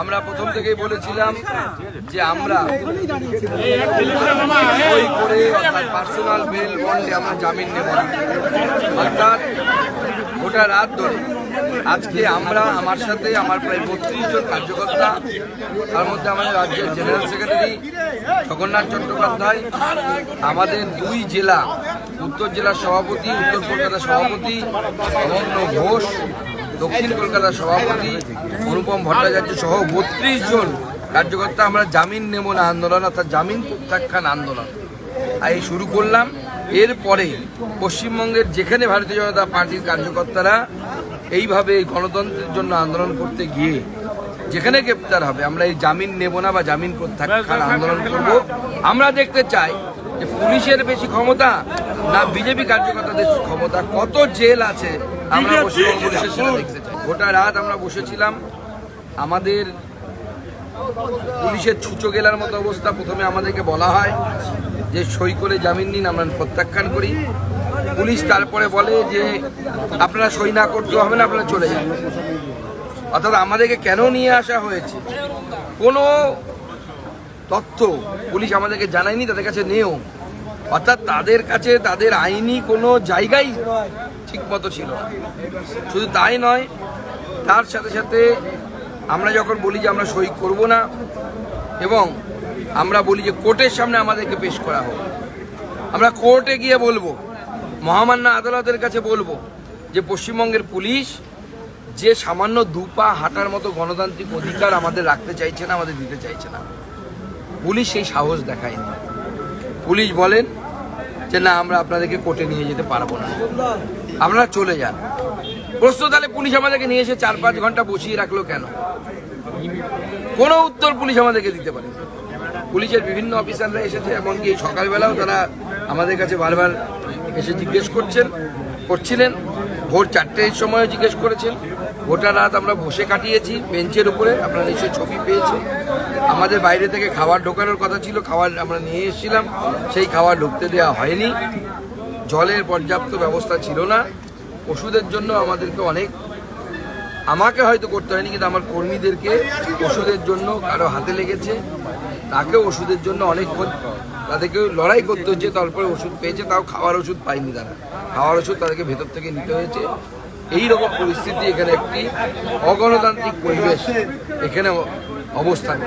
আমরা প্রথম থেকেই বলেছিলাম যে আমরা করে অর্থাৎ পার্সোনাল বেল বন্ডে আমরা জামিন নেব অর্থাৎ গোটা রাত ধরে আজকে আমরা, আমার সাথে আমার প্রায় বত্রিশ জন কার্যকর্তা, তার মধ্যে আমাদের রাজ্যের জেনারেল সেক্রেটারি জগন্নাথ চট্টোপাধ্যায়, আমাদের দুই জেলা, উত্তর জেলার সভাপতি, উত্তর কলকাতার সভাপতি, অনন্য ঘোষ দক্ষিণ কলকাতার সভাপতি অনুপম ভট্টাচার্য সহ বত্রিশ জন কার্যকর্তা আমরা জামিন নেব না আন্দোলন, অর্থাৎ জামিন প্রত্যাখ্যান আন্দোলন। এই শুরু করলাম। এরপরে পশ্চিমবঙ্গের যেখানে ভারতীয় জনতা পার্টির কার্যকর্তারা এইভাবে এই গণতন্ত্রের জন্য আন্দোলন করতে গিয়ে যেখানে গ্রেপ্তার হবে, আমরা এই জামিন নেব না বা জামিন প্রত্যাখ্যান আন্দোলন করব। আমরা দেখতে চাই যে পুলিশের বেশি ক্ষমতা না বিজেপি কার্যকর্তাদের ক্ষমতা কত জেল আছে আমরা পশ্চিমবঙ্গ পুলিশের সেটা দেখতে চাই। গোটা রাত আমরা বসেছিলাম আমাদের পুলিশের ছুচো গেলার মতো অবস্থা প্রথমে আমাদেরকে বলা হয় যে সই করে জামিন নিন আমরা প্রত্যাখ্যান করি। পুলিশ তারপরে বলে যে আপনারা সই না করতে হবে না আপনারা চলে যান। অর্থাৎ আমাদেরকে কেন নিয়ে আসা হয়েছে? কোনো তথ্য পুলিশ আমাদেরকে জানায়নি তাদের কাছে নেও অর্থাৎ তাদের কাছে তাদের আইনি কোনো জায়গাই ঠিক মতো ছিল শুধু তাই নয়, তার সাথে সাথে আমরা যখন বলি যে আমরা সই করব না, এবং আমরা বলি যে কোর্টের সামনে আমাদেরকে পেশ করা হোক, আমরা কোর্টে গিয়ে বলব, মহামান্য আদালতের কাছে বলব যে পশ্চিমবঙ্গের পুলিশ যে সামান্য দুপা হাঁটার মতো গণতান্ত্রিক অধিকার আমাদের রাখতে চাইছে না, আমাদের দিতে চাইছে না। পুলিশ সেই সাহস দেখায়নি। পুলিশ বলেন যে, না, আমরা আপনাদেরকে কোর্টে নিয়ে যেতে পারব না। আপনারা চলে যান। প্রশ্ন তাহলে পুলিশ আমাদেরকে নিয়ে এসে চার পাঁচ ঘণ্টা বসিয়ে রাখল কেন? কোনো উত্তর পুলিশ আমাদেরকে দিতে পারে পুলিশের বিভিন্ন অফিসাররা এসেছে, এমনকি সকালবেলাও তারা আমাদের কাছে বারবার এসে জিজ্ঞেস করছেন, করছিলেন। ভোর চারটের সময় জিজ্ঞেস করেছেন। গোটা রাত আমরা বসে কাটিয়েছি, বেঞ্চের উপরে আপনারা নিশ্চয়ই ছবি পেয়েছেন। আমাদের বাইরে থেকে খাবার ঢোকানোর কথা ছিল, খাবার আমরা নিয়ে এসেছিলাম, সেই খাবার ঢুকতে দেওয়া হয়নি। জলের পর্যাপ্ত ব্যবস্থা ছিল না। ওষুধের জন্য আমাদেরকে অনেক, আমাকে হয়তো করতে হয়নি, কিন্তু আমার কর্মীদেরকে ওষুধের জন্য কারও হাতে লেগেছে। তাকেও ওষুধের জন্য অনেকক্ষণ তাদেরকে লড়াই করতে হচ্ছে, তারপরে ওষুধ পেয়েছে, তাও খাওয়ার ওষুধ পায়নি তারা। খাওয়ার ওষুধ তাদেরকে ভেতর থেকে নিতে হয়েছে। এই রকম পরিস্থিতি এখানে একটি অগণতান্ত্রিক পরিবেশ এখানে অবস্থান